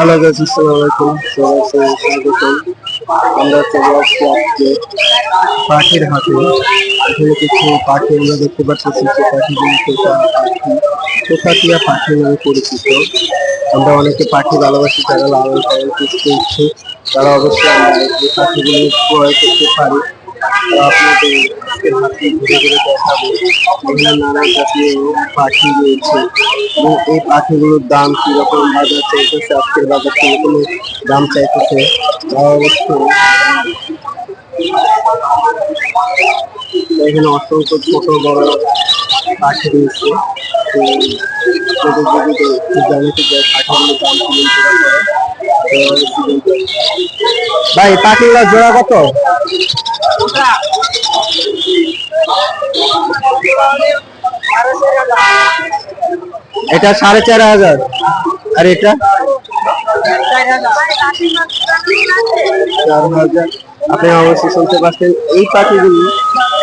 Hello guys, আসসালামু আলাইকুম। সবাইকে স্বাগতম আমরা চলে আসছি আজকে পাখির হাটে। এখানে কিছু পাখি আমরা দেখতে পাচ্ছি যে পাখিগুলি তোতা পাখি? তোতাটিয়া পাখি নামে পরিচিত। আমরা অনেকে পাখি ভালোবাসি, যারা লালন পালন করতে ইচ্ছুক তারা অবশ্যই আমরা এই পাখিগুলি ক্রয় করতে পারি। তো ঘুরে ঘুরে দেখাবো। এখানে নানা জাতীয় পাখি রয়েছে। এবং এই পাখিগুলোর দাম কীরকম? বাজার চাইতেছে আজকের বাজার কীরকম? দাম চাইতেছে? অসংখ্য ছোট বড় পাখি রয়েছে। তো যদি জানাতে পাখিগুলোর দাম কেমন ভাই, পাখিগুলো জোড়া কত? এটা সাড়ে চার হাজার। আর এটা? চার হাজার। আপনি অবশ্যই শুনতে পাচ্ছেন, এই পাখিগুলি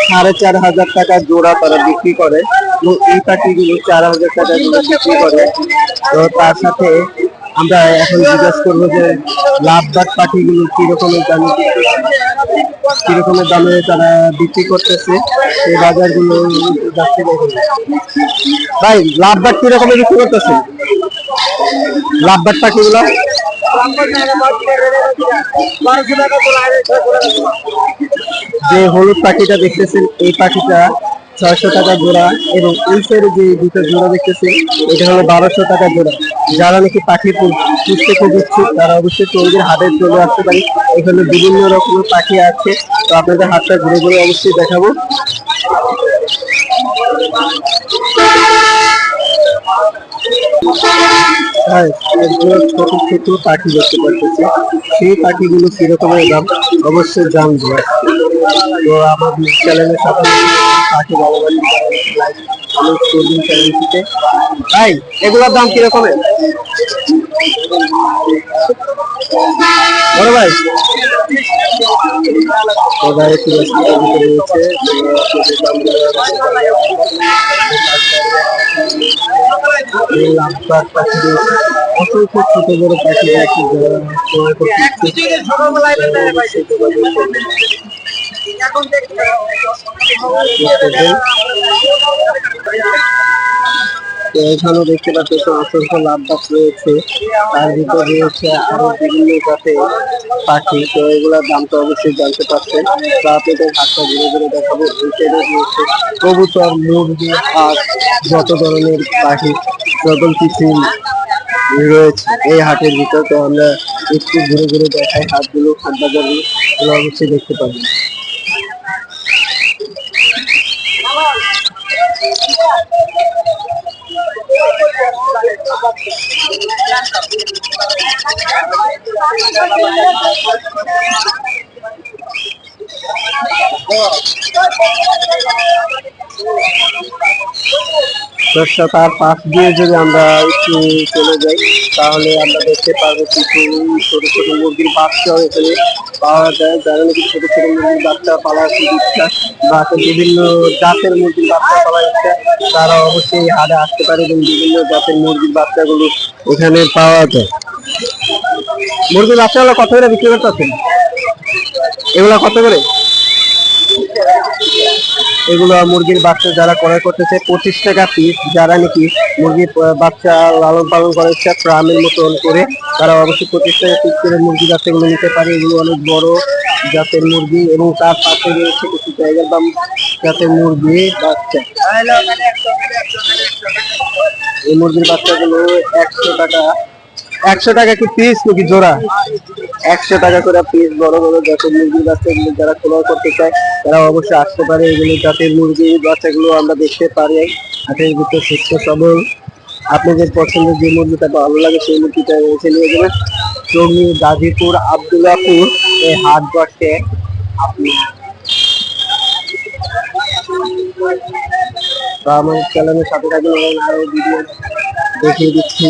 সাড়ে চার হাজার টাকা জোড়া তারা বিক্রি করে। এবং এই পাখিগুলো চার হাজার টাকা জোড়া বিক্রি করে। তো তার সাথে আমরা এখন জিজ্ঞাসা করব যে লাভবাদ পাখিগুলো কি রকমের দামে কি রকমের দামে তারা বিক্রি করতেছে? সেই বাজারগুলো যাচ্ছে। ভাই লাভবাদ কি রকমের বিক্রি করতেছে? লাভবাদ পাখিগুলো? যে হলুদ পাখিটা দেখতেছেন, এই পাখিটা ছয়শো টাকা জোড়া এবং এই সাইডে যে দুটো জোড়া দেখতেছেন এটা হলো বারোশো টাকা জোড়া। যারা নাকি পাখি পুষতে খুব ইচ্ছুক তারা অবশ্যই চৌধুরীর হাটে চলে আসতে পারে। এখানে বিভিন্ন রকমের পাখি আছে, তো আপনাদের হাটটা ঘুরে ঘুরে অবশ্যই দেখাবো। হ্যাঁ ছোট ছোট পাখি দেখতে পাচ্ছি। সেই পাখিগুলো কিরকমের দাম? অবশ্যই জানব। তো আমার চ্যানেলের সাথে পাখি ভালোবাসি অনেক করবেন চ্যানেলটিতে ভাই, এগুলোর দাম কিরকমের বড় ভাই। ভাই, একটু রয়েছে অসংখ্য ছোট বড় পাখি আছে এখানেও দেখতে পাচ্ছেন অসংখ্য লাভবাদ রয়েছে। তার ভিতরে রয়েছে আরও বিভিন্ন জাতের পাখি। তো এগুলোর দাম তো অবশ্যই জানতে পারছেন। তো আপনাদের হাতটা ঘুরে ঘুরে দেখাবো। সাইডে রয়েছে কবুতর, মুরগি, হাঁস, যত ধরনের পাখি সকল কিছু রয়েছে এই হাটের ভিতর। তো আমরা একটু ঘুরে ঘুরে দেখাই হাতগুলো হাট বাজারগুলো অবশ্যই দেখতে পাবেন। Oh. দশটা তার পাশ দিয়ে যদি আমরা একটু চলে যাই, তাহলে আমরা দেখতে পারব কিছু ছোট ছোট মুরগির বাচ্চাও এখানে পাওয়া যায়। যারা নাকি ছোট ছোট মুরগির বাচ্চা খুব ইচ্ছা বা বিভিন্ন জাতের মুরগির বাচ্চা পালার ইচ্ছা তারা অবশ্যই হাটে আসতে পারে এবং বিভিন্ন জাতের মুরগির বাচ্চাগুলো এখানে পাওয়া যায়। মুরগির বাচ্চাগুলো কত করে বিক্রি করতেছেন এগুলো কত করে? এগুলো মুরগির বাচ্চা যারা ক্রয় করতেছে, পঁচিশ টাকা পিস যারা নাকি মুরগির বাচ্চা লালন পালন করে ইচ্ছা ফার্মের মতন করে, তারা অবশ্যই পঁচিশ টাকা পিস করে মুরগি বাচ্চাগুলো নিতে পারে। এগুলো অনেক বড় জাতের মুরগি এবং তার পাশে রয়েছে কিছু জায়গার দাম জাতের মুরগি বাচ্চা। এই মুরগির বাচ্চাগুলো একশো টাকা একশো টাকা কি পিস নাকি জোড়া? একশো টাকা করে পিস বড় বড় জাতের মুরগির বাচ্চাগুলো যারা ক্রয় করতে চায়, তারা অবশ্যই আসতে পারে। এগুলো জাতের মুরগির বাচ্চাগুলো আমরা দেখতে পারি। হাটের ভিতর সুস্থ, সবল। আপনাদের পছন্দের যে মুরগিটা ভালো লাগে, সেই মুরগিটা এসে নিয়ে যাবেন। চৌমি গাজীপুর, আবদুল্লাপুর, এই হাট বসে। আপনি আমার চ্যানেলের সাথে থাকবেন এবং আরও ভিডিও দেখিয়ে দিচ্ছি।